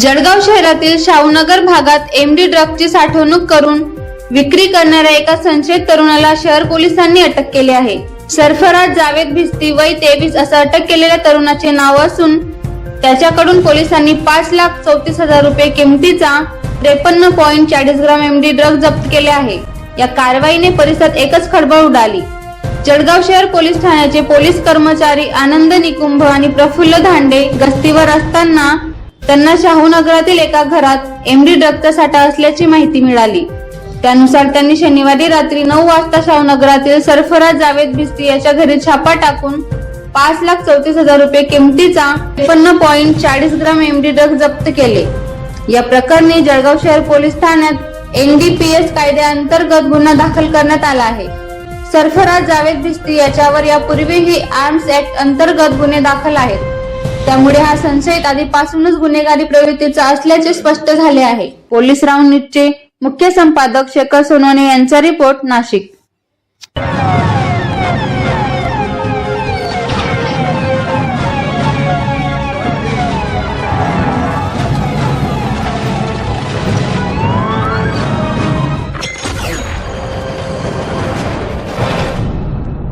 जळगाव शहरातील शाहूनगर भागात एमडी ड्रगची साठवणूक करून विक्री करणाऱ्या एका संशयित तरुणाला शहर पोलिसांनी अटक केली आहे. सरफराज जावेद भिस्ती वय तेवीस असं अटक केलेल्या तरुणाचे नाव असून त्याच्याकडून पोलिसांनी पाच लाख चौतीस हजार रुपये किमतीचा त्रेपन्न पॉईंट चाळीस ग्राम एमडी ड्रग जप्त केले आहे. या कारवाईने परिसरात एकच खळबळ उडाली. जळगाव शहर पोलीस ठाण्याचे पोलीस कर्मचारी आनंद निकुंभ आणि प्रफुल्ल धांडे गस्तीवर असताना त्यांना शाहूनगरातील एका घरात एमडी ड्रगचा साठा असल्याची माहिती मिळाली. त्यानुसार त्यांनी शनिवारी रात्री नऊ वाजता शाहूनगरातील सरफराज जावेद भिस्ती याच्या घरी छापा टाकून पाच लाख चौतीस हजार रुपये किमतीचा त्रेपन्न पॉईंट चाळीस ग्राम एमडी ड्रग जप्त केले. या प्रकरणी जळगाव शहर पोलीस ठाण्यात एनडीपीएस कायद्याअंतर्गत गुन्हा दाखल करण्यात आला आहे. सरफराज जावेद भिस्ती याच्यावर यापूर्वीही आर्म्स ऍक्ट अंतर्गत गुन्हे दाखल आहेत. त्यामुळे हा संशयित आधीपासूनच गुन्हेगारी प्रवृत्तीचा असल्याचे स्पष्ट झाले आहे. पोलीस राऊंडचे मुख्य संपादक शेखर सोनवणे यांचा रिपोर्ट नाशिक.